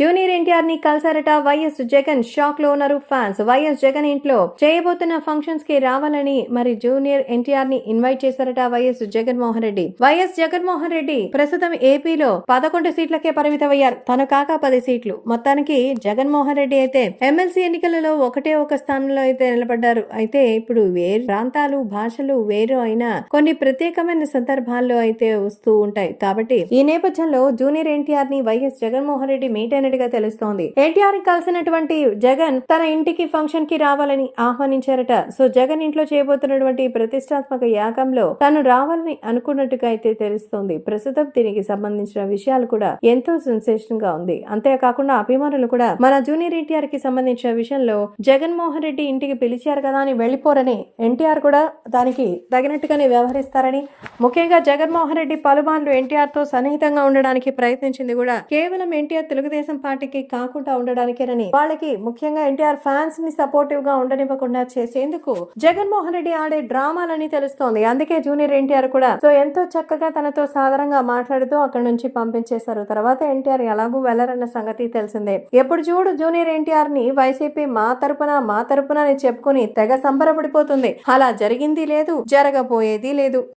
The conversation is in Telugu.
జూనియర్ ఎన్టీఆర్ని కలిసారట వైఎస్ జగన్. షాక్లో ఉన్నారు ఫ్యాన్స్. వైఎస్ జగన్ ఇంట్లో చేయబోతున్న ఫంక్షన్స్కి రావాలని మరి జూనియర్ ఎన్టీఆర్ని ఇన్వైట్ చేశారట Y S Jaganmohan Reddy. Y S Jaganmohan Reddy ప్రస్తుతం ఏపీలో పదకొండు సీట్లకే పరిమితమయ్యారు. తను కాక పది సీట్లు. మొత్తానికి జగన్మోహన్ రెడ్డి అయితే ఎమ్మెల్సీ ఎన్నికలలో ఒకటే ఒక స్థానంలో అయితే నిలబడ్డారు. అయితే ఇప్పుడు వేరు ప్రాంతాలు భాషలు వేరు అయినా కొన్ని ప్రత్యేకమైన సందర్భాల్లో అయితే వస్తూ ఉంటాయి. కాబట్టి ఈ నేపథ్యంలో జూనియర్ ఎన్టీఆర్ని వైఎస్ జగన్మోహన్ రెడ్డి మెయింటైన్ చేస్తున్నట్టుగా తెలుస్తోంది. ఎన్టీఆర్ కలిసినటువంటి జగన్ తన ఇంటికి ఫంక్షన్కి రావాలని ఆహ్వానించారట. సో జగన్ ఇంట్లో చేయబోతున్నటువంటి ప్రతిష్టాత్మక యాగంలో తను రావాలని అనుకున్నట్టుగా అయితే తెలుస్తోంది. ప్రస్తుతం దీనికి సంబంధించిన విషయాలు కూడా ఎంతో సెన్సేషన్గా ఉంది. అంతేకాకుండా అభిమానులు కూడా మన జూనియర్ ఎన్టీఆర్కి సంబంధించిన విషయంలో జగన్మోహన్ రెడ్డి ఇంటికి పిలిచారు కదా అని వెళ్ళిపోరని ఎన్టీఆర్ కూడా దానికి తగినట్టుగానే వ్యవహరిస్తారని ముఖ్యంగా జగన్మోహన్ రెడ్డి పలుమార్లు ఎన్టీఆర్తో సన్నిహితంగా ఉండడానికి ప్రయత్నించింది కూడా కేవలం ఎన్టీఆర్ తెలుగుదేశం తెలుగుదేశం పార్టీకి కాకుండా ఉండడానికేనని వాళ్ళకి ముఖ్యంగా ఎన్టీఆర్ ఫ్యాన్స్ని సపోర్టివ్గా ఉండనివ్వకుండా చేసేందుకు జగన్మోహన్ రెడ్డి ఆడే డ్రామాలని తెలుస్తోంది. అందుకే జూనియర్ ఎన్టీఆర్ కూడా సో ఎంతో చక్కగా తనతో సాధారణంగా మాట్లాడుతూ అక్కడ నుంచి పంపించేశారు. తర్వాత ఎన్టీఆర్ ఎలాగూ వెళ్ళరన్న సంగతి తెలిసిందే. ఎప్పుడు చూడు జూనియర్ ఎన్టీఆర్ని వైసీపీ మా తరపున మా తరపున అని చెప్పుకుని తెగ సంబరపడిపోతుంది. అలా జరిగింది లేదు జరగబోయేది లేదు.